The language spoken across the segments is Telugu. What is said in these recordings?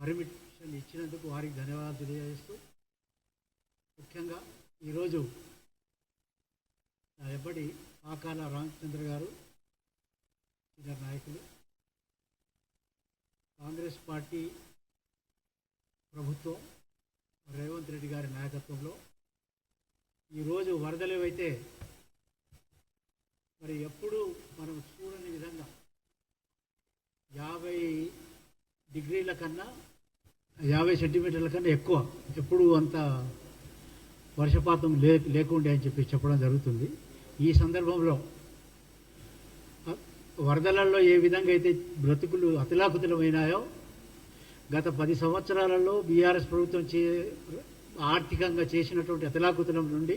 పర్మిషన్ ఇచ్చినందుకు వారికి ధన్యవాదాలు తెలియజేస్తూ ముఖ్యంగా ఈరోజు నా ఎప్పటి ఆకాల రామచంద్ర గారు నాయకులు కాంగ్రెస్ పార్టీ ప్రభుత్వం రేవంత్ రెడ్డి గారి నాయకత్వంలో ఈరోజు వరదలు అయితే మరి ఎప్పుడూ మనం చూడని విధంగా యాభై డిగ్రీల కన్నా యాభై సెంటీమీటర్ల కన్నా ఎక్కువ. ఎప్పుడు అంత వర్షపాతం లే లేకుండే అని చెప్పి చెప్పడం జరుగుతుంది. ఈ సందర్భంలో వరదలలో ఏ విధంగా అయితే బ్రతుకులు అతిలాకుతలమైనాయో గత పది సంవత్సరాలలో బీఆర్ఎస్ ప్రభుత్వం చే ఆర్థికంగా చేసినటువంటి అతిలాకుతలం నుండి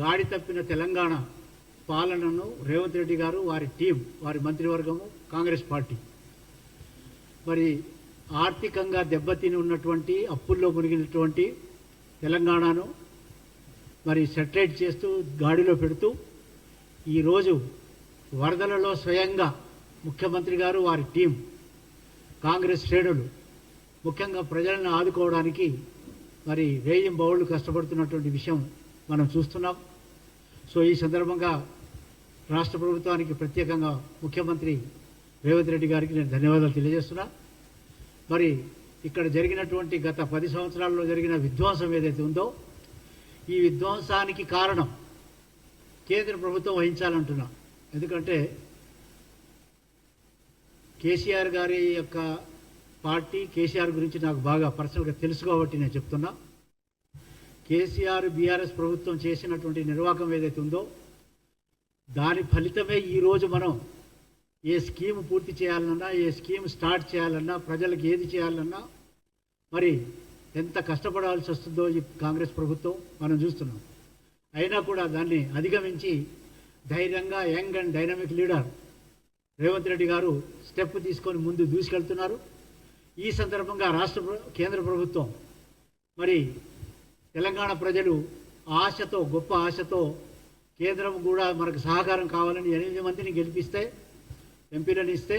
గాడి తప్పిన తెలంగాణ పాలనను రేవంత్ రెడ్డి గారు వారి టీం వారి మంత్రివర్గము కాంగ్రెస్ పార్టీ. మరి ఆర్థికంగా దెబ్బతిని ఉన్నటువంటి అప్పుల్లో మునిగినటువంటి తెలంగాణను మరి సెటరేట్ చేస్తూ గాడిలో పెడుతూ ఈరోజు వరదలలో స్వయంగా ముఖ్యమంత్రి గారు వారి టీం కాంగ్రెస్ శ్రేణులు ముఖ్యంగా ప్రజలను ఆదుకోవడానికి మరి వేయం బౌళ్ళు కష్టపడుతున్నటువంటి విషయం మనం చూస్తున్నాం. సో ఈ సందర్భంగా రాష్ట్ర ప్రభుత్వానికి ప్రత్యేకంగా ముఖ్యమంత్రి రేవంత్ రెడ్డి గారికి నేను ధన్యవాదాలు తెలియజేస్తున్నా. మరి ఇక్కడ జరిగినటువంటి గత పది సంవత్సరాల్లో జరిగిన విధ్వంసం ఏదైతే ఉందో ఈ విధ్వంసానికి కారణం కేంద్ర ప్రభుత్వం వహించాలంటున్నా. ఎందుకంటే కేసీఆర్ గారి యొక్క పార్టీ కేసీఆర్ గురించి నాకు బాగా పర్సనల్గా తెలుసు కాబట్టి నేను చెప్తున్నా. కేసీఆర్ బీఆర్ఎస్ ప్రభుత్వం చేసినటువంటి నిర్వాహకం ఏదైతే ఉందో దాని ఫలితమే ఈరోజు మనం ఏ స్కీమ్ పూర్తి చేయాలన్నా ఏ స్కీమ్ స్టార్ట్ చేయాలన్నా ప్రజలకు ఏది చేయాలన్నా మరి ఎంత కష్టపడాల్సి వస్తుందో ఈ కాంగ్రెస్ ప్రభుత్వం మనం చూస్తున్నాం. అయినా కూడా దాన్ని అధిగమించి ధైర్యంగా young and dynamic leader Revanth Reddy గారు స్టెప్ తీసుకొని ముందు దూసుకెళ్తున్నారు. ఈ సందర్భంగా రాష్ట్ర కేంద్ర ప్రభుత్వం మరి తెలంగాణ ప్రజలు ఆశతో గొప్ప ఆశతో కేంద్రం కూడా మనకు సహకారం కావాలని ఎనిమిది మందిని గెలిపిస్తే ఎంపీలను ఇస్తే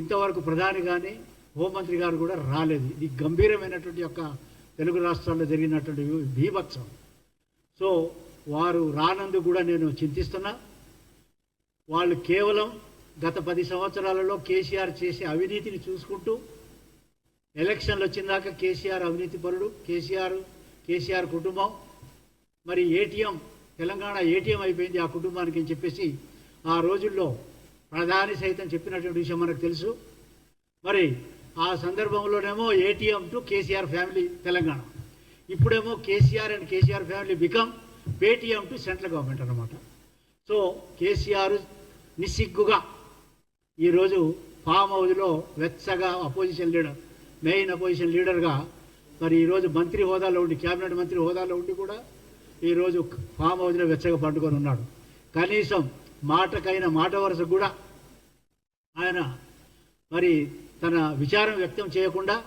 ఇంతవరకు ప్రధాని కానీ హోంమంత్రి గారు కూడా రాలేదు. ఇది గంభీరమైనటువంటి యొక్క తెలుగు రాష్ట్రాల్లో జరిగినటువంటి భీభత్సం. సో వారు రానందుకు కూడా నేను చింతిస్తున్నా. వాళ్ళు కేవలం గత పది సంవత్సరాలలో కేసీఆర్ చేసే అవినీతిని చూసుకుంటూ ఎలక్షన్లు వచ్చిందాక కేసీఆర్ అవినీతి పరుడు కేసీఆర్ కేసీఆర్ కుటుంబం. మరి ఏటీఎం తెలంగాణ ఏటీఎం అయిపోయింది ఆ కుటుంబానికి అని చెప్పేసి ఆ రోజుల్లో ప్రధాని సైతం చెప్పినటువంటి విషయం మనకు తెలుసు. మరి ఆ సందర్భంలోనేమో ATM to KCR family Telangana. ఇప్పుడేమో KCR and KCR family become Paytm to central government అనమాట సో కేసీఆర్ నిస్సిగ్గుగా ఈరోజు ఫామ్ హౌస్లో వెచ్చగా అపోజిషన్ లీడర్ మెయిన్ అపోజిషన్ లీడర్గా మరి ఈరోజు మంత్రి హోదాలో ఉండి క్యాబినెట్ మంత్రి హోదాలో ఉండి కూడా ఈరోజు ఫామ్ హౌస్లో వెచ్చగా పండుకొని ఉన్నాడు. కనీసం మాటకైన మాట వరుస కూడా ఆయన మరి తన విచారం వ్యక్తం చేయకుండా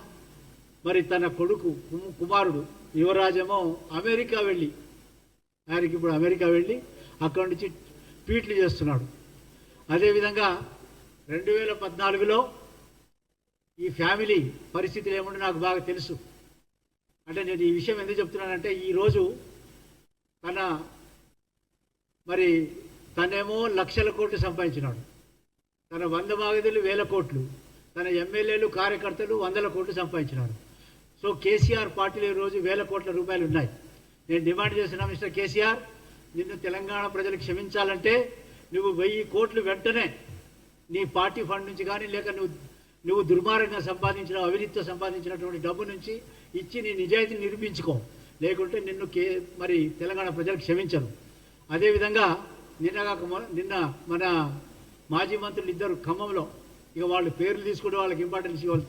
మరి తన కొడుకు కుమారుడు యువరాజేమో అమెరికా వెళ్ళి ఆయనకి ఇప్పుడు అమెరికా వెళ్ళి అక్కడి నుంచి ట్వీట్లు చేస్తున్నాడు. అదేవిధంగా రెండు వేల పద్నాలుగులో ఈ ఫ్యామిలీ పరిస్థితులు ఏముండో నాకు బాగా తెలుసు. అంటే నేను ఈ విషయం ఎందుకు చెప్తున్నానంటే ఈరోజు తన మరి తనేమో లక్షల కోట్లు సంపాదించినాడు. తన వంద మాగదులు వేల కోట్లు తన ఎమ్మెల్యేలు కార్యకర్తలు వందల కోట్లు సంపాదించినాడు. సో కేసీఆర్ పార్టీలో ఈరోజు వేల కోట్ల రూపాయలు ఉన్నాయి. నేను డిమాండ్ చేస్తున్నా మిస్టర్ కేసీఆర్ నిన్ను తెలంగాణ ప్రజలు క్షమించాలంటే నువ్వు వెయ్యి కోట్లు వెంటనే నీ పార్టీ ఫండ్ నుంచి కానీ లేక నువ్వు నువ్వు దుర్మార్గంగా సంపాదించిన అవినీతితో సంపాదించినటువంటి డబ్బు నుంచి ఇచ్చి నీ నిజాయితీని నిరూపించుకో. లేకుంటే నిన్ను కే మరి తెలంగాణ ప్రజలు క్షమించరు. అదేవిధంగా నిన్న కాక నిన్న మన మాజీ మంత్రులు ఇద్దరు ఖమ్మంలో ఇక వాళ్ళు పేర్లు తీసుకుంటే వాళ్ళకి ఇంపార్టెన్స్ ఇవ్వాలి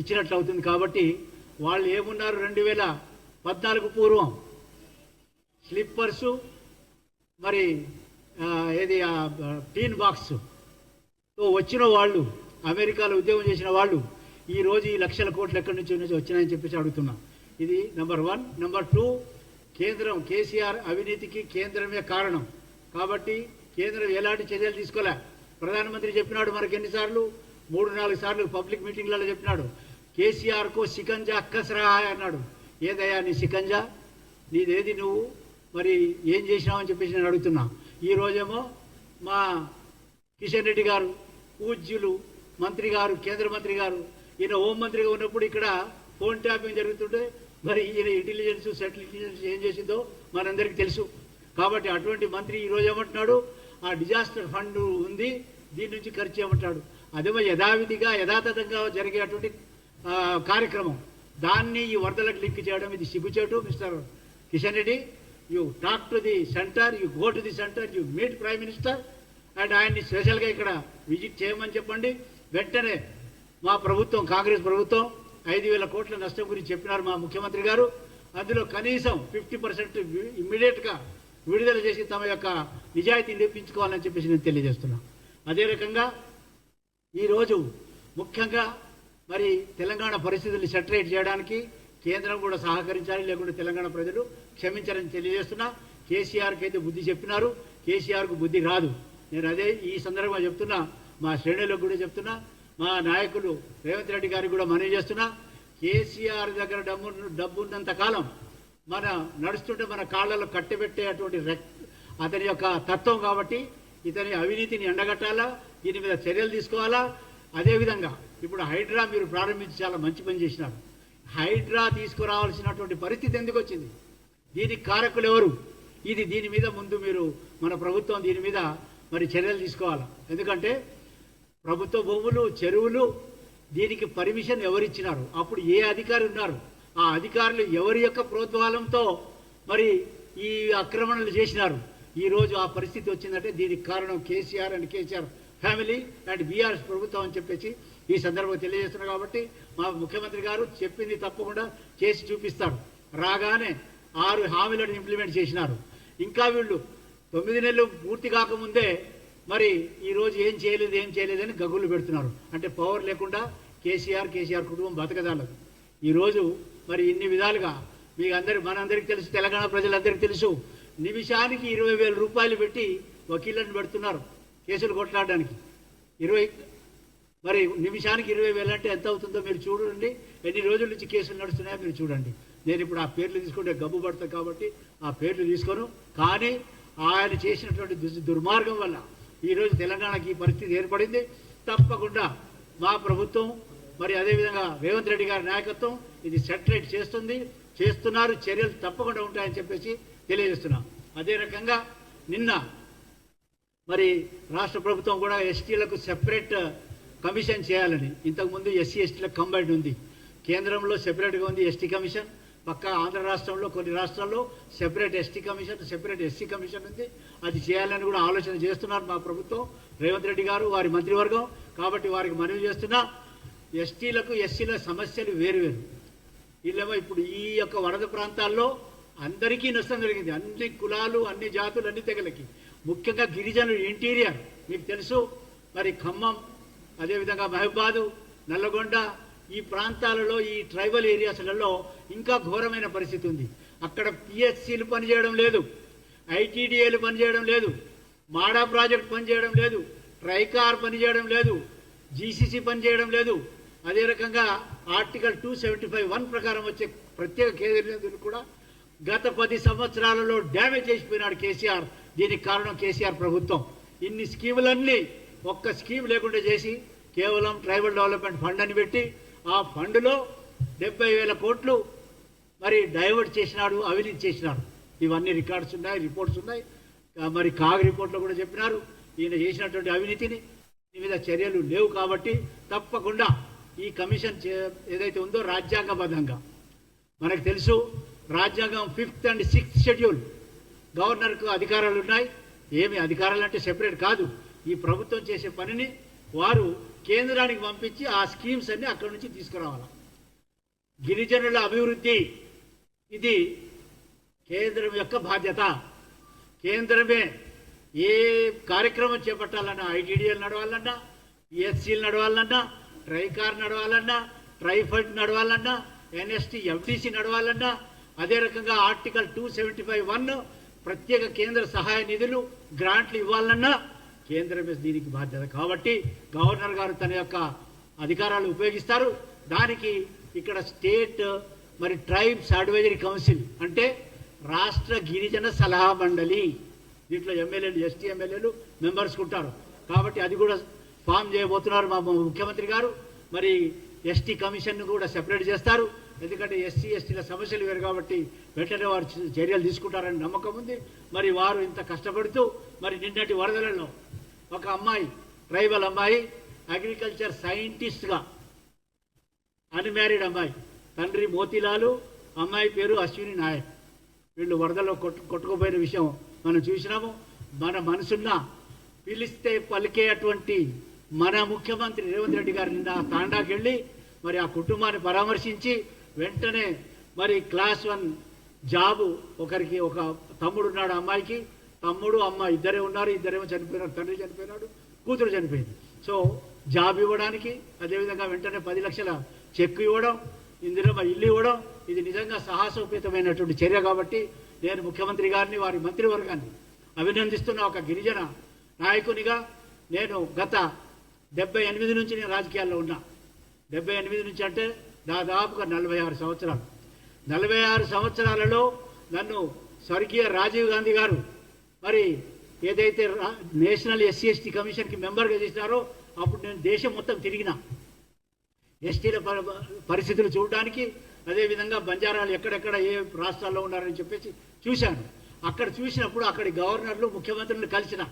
ఇచ్చినట్లు అవుతుంది కాబట్టి వాళ్ళు ఏమున్నారు రెండు వేల పద్నాలుగు పూర్వం? స్లిప్పర్సు మరి ఏది టీన్ బాక్స్తో వచ్చిన వాళ్ళు అమెరికాలో ఉద్యోగం చేసిన వాళ్ళు ఈరోజు ఈ లక్షల కోట్లు ఎక్కడి నుంచి నుంచి వచ్చినాయని చెప్పేసి అడుగుతున్నా. ఇది నెంబర్ వన్. నెంబర్ టూ కేంద్రం కేసీఆర్ అవినీతికి కేంద్రమే కారణం. కాబట్టి కేంద్రం ఎలాంటి చర్యలు తీసుకోలే. ప్రధానమంత్రి చెప్పినాడు మనకి ఎన్నిసార్లు? మూడు నాలుగు సార్లు పబ్లిక్ మీటింగ్లలో చెప్పినాడు. కేసీఆర్కు సికంజా అక్కసరా అన్నాడు. ఏదయ్యా నీ సికంజా? నీదేది నువ్వు? మరి ఏం చేసినావని చెప్పేసి నేను అడుగుతున్నా. ఈ రోజేమో మా కిషన్ రెడ్డి గారు పూజ్యులు మంత్రి గారు కేంద్ర మంత్రి గారు ఈయన హోం మంత్రిగా ఉన్నప్పుడు ఇక్కడ ఫోన్ ట్యాపింగ్ జరుగుతుంటే మరి ఈయన ఇంటెలిజెన్స్ సెటిల్ ఇంటెలిజెన్స్ ఏం చేసిందో మనందరికీ తెలుసు. కాబట్టి అటువంటి మంత్రి ఈ రోజు ఏమంటున్నాడు? ఆ డిజాస్టర్ ఫండ్ ఉంది దీని నుంచి ఖర్చు చేయమంటాడు అదేమో యథావిధిగా యథాతథంగా జరిగేటువంటి కార్యక్రమం. దాన్ని ఈ వరదలకు లింక్ చేయడం ఇది సిగ్గుచేటు mister Kishan Reddy. You talk to the centre you go to the centre you meet prime minister and ఆయన్ని స్పెషల్గా ఇక్కడ విజిట్ చేయమని చెప్పండి. వెంటనే మా ప్రభుత్వం కాంగ్రెస్ ప్రభుత్వం ఐదు వేల కోట్ల నష్టం గురించి చెప్పినారు మా ముఖ్యమంత్రి గారు. అందులో కనీసం ఫిఫ్టీ పర్సెంట్ ఇమ్మీడియట్గా విడుదల చేసి తమ యొక్క నిజాయితీ నిరూపించుకోవాలని చెప్పేసి నేను తెలియజేస్తున్నాను అదే రకంగా ఈరోజు ముఖ్యంగా మరి తెలంగాణ పరిస్థితుల్ని సెటరేట్ చేయడానికి కేంద్రం కూడా సహకరించాలి లేకుంటే తెలంగాణ ప్రజలు క్షమించాలని తెలియజేస్తున్నా. కేసీఆర్కి అయితే బుద్ధి చెప్పినారు కేసీఆర్కు బుద్ధి రాదు. నేను అదే ఈ సందర్భంగా చెప్తున్నా మా శ్రేణులకు కూడా చెప్తున్నా మా నాయకులు రేవంత్ రెడ్డి గారికి కూడా మనవి చేస్తున్నా కేసీఆర్ దగ్గర డబ్బు డబ్బు ఉన్నంత కాలం మన నడుస్తుంటే మన కాళ్ళలో కట్టబెట్టేటువంటి రెక్ అతని యొక్క తత్వం కాబట్టి ఇతని అవినీతిని ఎండగట్టాలా దీని మీద చర్యలు తీసుకోవాలా? అదేవిధంగా ఇప్పుడు హైడ్రా మీరు ప్రారంభించి చాలా మంచి పని చేసినారు. హైడ్రా తీసుకురావాల్సినటువంటి పరిస్థితి ఎందుకు వచ్చింది? దీనికి కారకులు ఎవరు? ఇది దీని మీద ముందు మీరు మన ప్రభుత్వం దీని మీద మరి చర్యలు తీసుకోవాలి? ఎందుకంటే ప్రభుత్వ భూములు చెరువులు దీనికి పర్మిషన్ ఎవరిచ్చినారు? అప్పుడు ఏ అధికారి ఉన్నారు? ఆ అధికారులు ఎవరి యొక్క ప్రోద్వాలంతో మరి ఈ ఆక్రమణలు చేసినారు? ఈరోజు ఆ పరిస్థితి వచ్చిందంటే దీనికి కారణం KCR and KCR family and BRS ప్రభుత్వం అని చెప్పేసి ఈ సందర్భంగా తెలియజేస్తున్నారు కాబట్టి మా ముఖ్యమంత్రి గారు చెప్పింది తప్పకుండా చేసి చూపిస్తారు. రాగానే ఆరు హామీలను ఇంప్లిమెంట్ చేసినారు. ఇంకా వీళ్ళు తొమ్మిది నెలలు పూర్తి కాకముందే మరి ఈరోజు ఏం చేయలేదు ఏం చేయలేదని గగులు పెడుతున్నారు. అంటే పవర్ లేకుండా కేసీఆర్ కేసీఆర్ కుటుంబం బతకదాలదు ఈరోజు మరి ఇన్ని విధాలుగా మీకు అందరి మనందరికీ తెలుసు తెలంగాణ ప్రజలందరికీ తెలుసు నిమిషానికి ఇరవై వేల రూపాయలు పెట్టి వకీళ్ళను పెడుతున్నారు కేసులు కొట్లాడడానికి. ఇరవై మరి నిమిషానికి ఇరవై వేలు అంటే ఎంత అవుతుందో మీరు చూడండి. ఎన్ని రోజుల నుంచి కేసులు నడుస్తున్నాయో మీరు చూడండి. నేను ఇప్పుడు ఆ పేర్లు తీసుకుంటే గబ్బు పడతా కాబట్టి ఆ పేర్లు తీసుకోను. కానీ ఆయన చేసినటువంటి దుర్- దుర్మార్గం వల్ల ఈరోజు తెలంగాణకి ఈ పరిస్థితి ఏర్పడింది. తప్పకుండా మా ప్రభుత్వం మరి అదేవిధంగా రేవంత్ రెడ్డి గారి నాయకత్వం ఇది సెటరేట్ చేస్తుంది. చేస్తున్నారు. చర్యలు తప్పకుండా ఉంటాయని చెప్పేసి తెలియజేస్తున్నాం. అదే రకంగా నిన్న మరి రాష్ట్ర ప్రభుత్వం కూడా ఎస్టీలకు సెపరేట్ కమిషన్ చేయాలని. ఇంతకుముందు ఎస్సీ ఎస్టీలకు కంబైన్డ్ ఉంది. కేంద్రంలో సెపరేట్గా ఉంది ఎస్టీ కమిషన్. పక్క ఆంధ్ర రాష్ట్రంలో కొన్ని రాష్ట్రాల్లో separate ST commission separate SC commission ఉంది. అది చేయాలని కూడా ఆలోచన చేస్తున్నారు మా ప్రభుత్వం. రేవంత్ రెడ్డి గారు వారి మంత్రివర్గం. కాబట్టి వారికి మనవి చేస్తున్నా ఎస్టీలకు ఎస్సీల సమస్యలు వేరు వేరు. వీళ్ళేమో ఇప్పుడు ఈ యొక్క వరద ప్రాంతాల్లో అందరికీ నష్టం జరిగింది. అన్ని కులాలు అన్ని జాతులు అన్ని తెగలకి. ముఖ్యంగా గిరిజనులు ఇంటీరియర్. మీకు తెలుసు మరి ఖమ్మం అదేవిధంగా మహబాదు నల్లగొండ ఈ ప్రాంతాలలో ఈ ట్రైబల్ ఏరియాస్లలో ఇంకా ఘోరమైన పరిస్థితి ఉంది. అక్కడ పిహెచ్సిలు పనిచేయడం లేదు. ఐటీడీఏలు పనిచేయడం లేదు. మాడా ప్రాజెక్ట్ పనిచేయడం లేదు. ట్రైకార్ పనిచేయడం లేదు. జీసీసీ పనిచేయడం లేదు. అదే రకంగా article two seventy five one ప్రకారం వచ్చే ప్రత్యేక కేంద్రం కూడా గత పది సంవత్సరాలలో డ్యామేజ్ చేసిపోయినాడు కేసీఆర్. దీనికి కారణం కేసీఆర్ ప్రభుత్వం. ఇన్ని స్కీములన్నీ ఒక్క స్కీమ్ లేకుండా చేసి కేవలం ట్రైబల్ డెవలప్మెంట్ ఫండ్ అని పెట్టి ఆ ఫండ్లో డెబ్బై వేల కోట్లు మరి డైవర్ట్ చేసినాడు అవినీతి చేసినాడు. ఇవన్నీ రికార్డ్స్ ఉన్నాయి రిపోర్ట్స్ ఉన్నాయి. మరి కాగ్ రిపోర్ట్లో కూడా చెప్పినారు. ఈయన చేసినటువంటి అవినీతిని దీని మీద చర్యలు లేవు కాబట్టి తప్పకుండా ఈ కమిషన్ చే- ఏదైతే ఉందో రాజ్యాంగబద్ధంగా. మనకు తెలుసు రాజ్యాంగం ఫిఫ్త్ అండ్ సిక్స్త్ షెడ్యూల్. గవర్నర్కు అధికారాలు ఉన్నాయి ఏమి అధికారాలు అంటే సెపరేట్ కాదు. ఈ ప్రభుత్వం చేసే పనిని వారు కేంద్రానికి పంపించి ఆ స్కీమ్స్ అన్ని అక్కడి నుంచి తీసుకురావాలి. గిరిజనుల అభివృద్ధి ఇది కేంద్రం యొక్క బాధ్యత. కేంద్రమే ఏ కార్యక్రమం చేపట్టాలన్నా ఐటీడీఎల్ నడవాలన్నా ఎస్సీలు నడవాలన్నా ట్రైకార్ నడవాలన్నా ట్రైఫండ్ నడవాలన్నా ఎన్ఎస్టీ ఎఫ్టీసీ నడవాలన్నా అదే రకంగా article two seventy five one ప్రత్యేక కేంద్ర సహాయ నిధులు గ్రాంట్లు ఇవ్వాలన్నా కేంద్రమే దీనికి బాధ్యత. కాబట్టి గవర్నర్ గారు తన యొక్క అధికారాలు ఉపయోగిస్తారు. దానికి ఇక్కడ స్టేట్ మరి ట్రైబ్స్ అడ్వైజరీ కౌన్సిల్ అంటే రాష్ట్ర గిరిజన సలహా మండలి. దీంట్లో ఎమ్మెల్యేలు ఎస్టీ ఎమ్మెల్యేలు మెంబర్స్ ఉంటారు. కాబట్టి అది కూడా ఫామ్ చేయబోతున్నారు మా ముఖ్యమంత్రి గారు. మరి ఎస్టీ కమిషన్ను కూడా సెపరేట్ చేస్తారు. ఎందుకంటే ఎస్సీ ఎస్టీల సమస్యలు వేరు కాబట్టి వెంటనే వారు చర్యలు తీసుకుంటారని నమ్మకం ఉంది. మరి వారు ఇంత కష్టపడుతూ మరి నిన్నటి వరదలలో ఒక అమ్మాయి ట్రైబల్ అమ్మాయి అగ్రికల్చర్ సైంటిస్ట్గా అన్మ్యారీడ్ అమ్మాయి తండ్రి మోతీలాలు అమ్మాయి పేరు అశ్విని నాయక్. వీళ్ళు వరదలో కొట్టు కొట్టుకుపోయిన విషయం మనం చూసినాము. మన మనసున్న పిలిస్తే పలికేటువంటి మన ముఖ్యమంత్రి రేవంత్ రెడ్డి గారు నిన్న తాండాకి వెళ్ళి మరి ఆ కుటుంబాన్ని పరామర్శించి వెంటనే మరి క్లాస్ వన్ జాబు ఒకరికి ఒక తమ్ముడు ఉన్నాడు అమ్మాయికి. తమ్ముడు అమ్మ ఇద్దరే ఉన్నారు ఇద్దరేమో చనిపోయినారు తండ్రి చనిపోయినాడు కూతురు చనిపోయింది. సో జాబ్ ఇవ్వడానికి అదేవిధంగా వెంటనే పది లక్షల చెక్ ఇవ్వడం ఇందులో మా ఇల్లు ఇవ్వడం ఇది నిజంగా సాహసోపేతమైనటువంటి చర్య కాబట్టి నేను ముఖ్యమంత్రి గారిని వారి మంత్రివర్గాన్ని అభినందిస్తున్న ఒక గిరిజన నాయకునిగా నేను గత డెబ్బై ఎనిమిది నుంచి నేను రాజకీయాల్లో ఉన్నా. డెబ్బై ఎనిమిది నుంచి అంటే దాదాపుగా నలభై ఆరు సంవత్సరాలు. నలభై ఆరు సంవత్సరాలలో నన్ను స్వర్గీయ రాజీవ్ గాంధీ గారు మరి ఏదైతే రా- నేషనల్ ఎస్సీ ఎస్టీ కమిషన్కి మెంబర్గా చేసినారో అప్పుడు నేను దేశం మొత్తం తిరిగిన. ఎస్టీల ప- పరిస్థితులు చూడడానికి అదేవిధంగా బంజారాలు ఎక్కడెక్కడ ఏ రాష్ట్రాల్లో ఉన్నారని చెప్పేసి చూశాను. అక్కడ చూసినప్పుడు అక్కడి గవర్నర్లు ముఖ్యమంత్రులను కలిసిన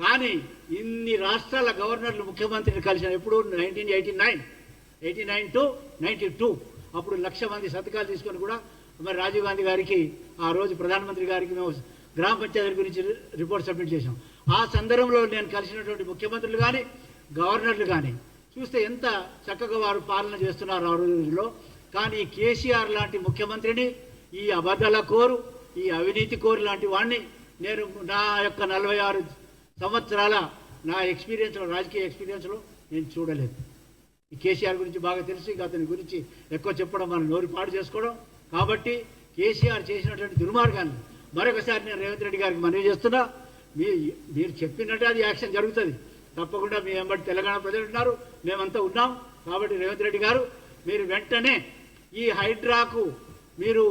కానీ ఇన్ని రాష్ట్రాల గవర్నర్లు ముఖ్యమంత్రిని కలిసిన ఎప్పుడు? Nineteen eighty nine. Eighty nine to ninety two. అప్పుడు లక్ష మంది సంతకాలు తీసుకొని కూడా మరి రాజీవ్ గాంధీ గారికి ఆ రోజు ప్రధానమంత్రి గారికి మేము గ్రామ పంచాయతీ గురించి రిపోర్ట్ సబ్మిట్ చేశాం. ఆ సందర్భంలో నేను కలిసినటువంటి ముఖ్యమంత్రులు కానీ గవర్నర్లు కానీ చూస్తే ఎంత చక్కగా వారు పాలన చేస్తున్నారు ఆ రోజుల్లో. కానీ కేసీఆర్ లాంటి ముఖ్యమంత్రిని ఈ అబద్ధాల కోరు ఈ అవినీతి కోరు లాంటి వాడిని నేను నా యొక్క నలభై ఆరు సంవత్సరాల నా ఎక్స్పీరియన్స్లో రాజకీయ ఎక్స్పీరియన్స్లో నేను చూడలేదు. ఈ కేసీఆర్ గురించి బాగా తెలుసు ఇంకా అతని గురించి ఎక్కువ చెప్పడం మనం నోరు పాడు చేసుకోవడం. కాబట్టి కేసీఆర్ చేసినటువంటి దుర్మార్గాన్ని మరొకసారి నేను రేవంత్ రెడ్డి గారికి మనవి చేస్తున్నా. మీ మీరు చెప్పినట్టు అది యాక్షన్ జరుగుతుంది. తప్పకుండా మీ వెంబడి తెలంగాణ ప్రజలు ఉన్నారు మేమంతా ఉన్నాం. కాబట్టి రేవంత్ రెడ్డి గారు మీరు వెంటనే ఈ హైడ్రాకు మీరు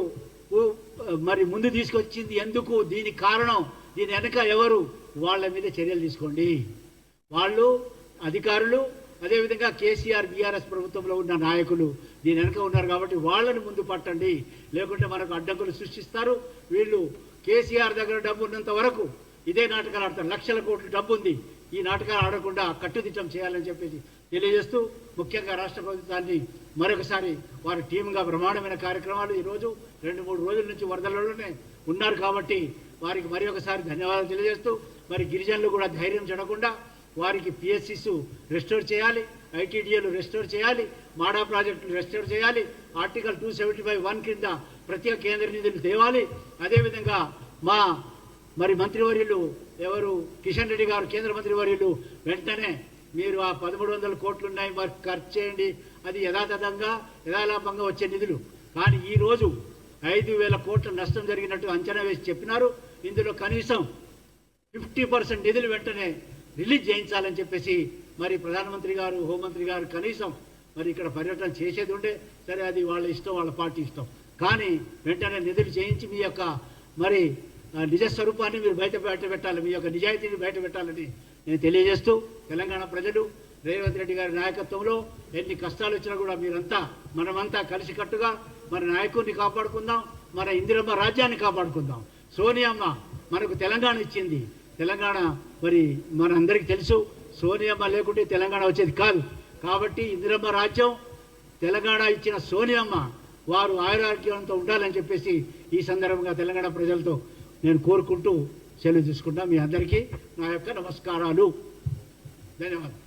మరి ముందు తీసుకొచ్చింది ఎందుకు దీనికి కారణం దీని వెనక ఎవరు? వాళ్ళ మీద చర్యలు తీసుకోండి. వాళ్ళు అధికారులు అదేవిధంగా కేసీఆర్ బీఆర్ఎస్ ప్రభుత్వంలో ఉన్న నాయకులు దీని వెనక ఉన్నారు కాబట్టి వాళ్ళని ముందు పట్టండి. లేకుంటే మనకు అడ్డంకులు సృష్టిస్తారు. వీళ్ళు కేసీఆర్ దగ్గర డబ్బు ఉన్నంత వరకు ఇదే నాటకాలు ఆడతారు. లక్షల కోట్ల డబ్బు ఉంది. ఈ నాటకాలు ఆడకుండా కట్టుదిట్టం చేయాలని చెప్పేసి తెలియజేస్తూ ముఖ్యంగా రాష్ట్ర ప్రభుత్వాన్ని మరొకసారి వారి టీంగా బ్రహ్మాండమైన కార్యక్రమాలు ఈరోజు రెండు మూడు రోజుల నుంచి వరదలలోనే ఉన్నారు కాబట్టి వారికి మరి ఒకసారి ధన్యవాదాలు తెలియజేస్తూ మరి గిరిజనులు కూడా ధైర్యం చెడకుండా వారికి పిఎస్సిస్ రెస్టోర్ చేయాలి ఐటీడీఏలు రెస్టోర్ చేయాలి మాడా ప్రాజెక్టులు రెస్టోర్ చేయాలి article two seventy five one కింద ప్రత్యేక కేంద్ర నిధులు తేవాలి. అదేవిధంగా మా మరి మంత్రివర్యులు ఎవరు? కిషన్ రెడ్డి గారు కేంద్ర మంత్రివర్యులు వెంటనే మీరు ఆ పదమూడు వందల కోట్లు ఉన్నాయి మరి ఖర్చు చేయండి. అది యథాతథంగా యథాలాభంగా వచ్చే నిధులు. కానీ ఈ రోజు ఐదు వేల కోట్ల నష్టం జరిగినట్టు అంచనా వేసి చెప్పినారు. ఇందులో కనీసం ఫిఫ్టీ పర్సెంట్ నిధులు వెంటనే రిలీజ్ చేయించాలని చెప్పేసి మరి ప్రధానమంత్రి గారు హోంమంత్రి గారు కనీసం మరి ఇక్కడ పర్యటన చేసేది ఉండే సరే అది వాళ్ళ ఇష్టం వాళ్ళ పార్టీ ఇష్టం. కానీ వెంటనే నిధులు చేయించి మీ యొక్క మరి నిజ స్వరూపాన్ని మీరు బయట బయట పెట్టాలి మీ యొక్క నిజాయితీని బయట పెట్టాలని నేను తెలియజేస్తూ తెలంగాణ ప్రజలు రేవంత్ రెడ్డి గారి నాయకత్వంలో ఎన్ని కష్టాలు వచ్చినా కూడా మీరంతా మనమంతా కలిసికట్టుగా మన నాయకుడిని కాపాడుకుందాం మన ఇందిరమ్మ రాజ్యాన్ని కాపాడుకుందాం. సోనియమ్మ మనకు తెలంగాణ ఇచ్చింది. తెలంగాణ మరి మనందరికీ తెలుసు సోనియమ్మ లేకుంటే తెలంగాణ వచ్చేది కాదు. కాబట్టి ఇందిరమ్మ రాజ్యం తెలంగాణ ఇచ్చిన సోనియమ్మ వారు ఆయురారోగ్యంతో ఉండాలని చెప్పేసి ఈ సందర్భంగా తెలంగాణ ప్రజలతో నేను కోరుకుంటూ సెలవు తీసుకుంటా మీ అందరికీ నా యొక్క నమస్కారాలు. ధన్యవాదాలు.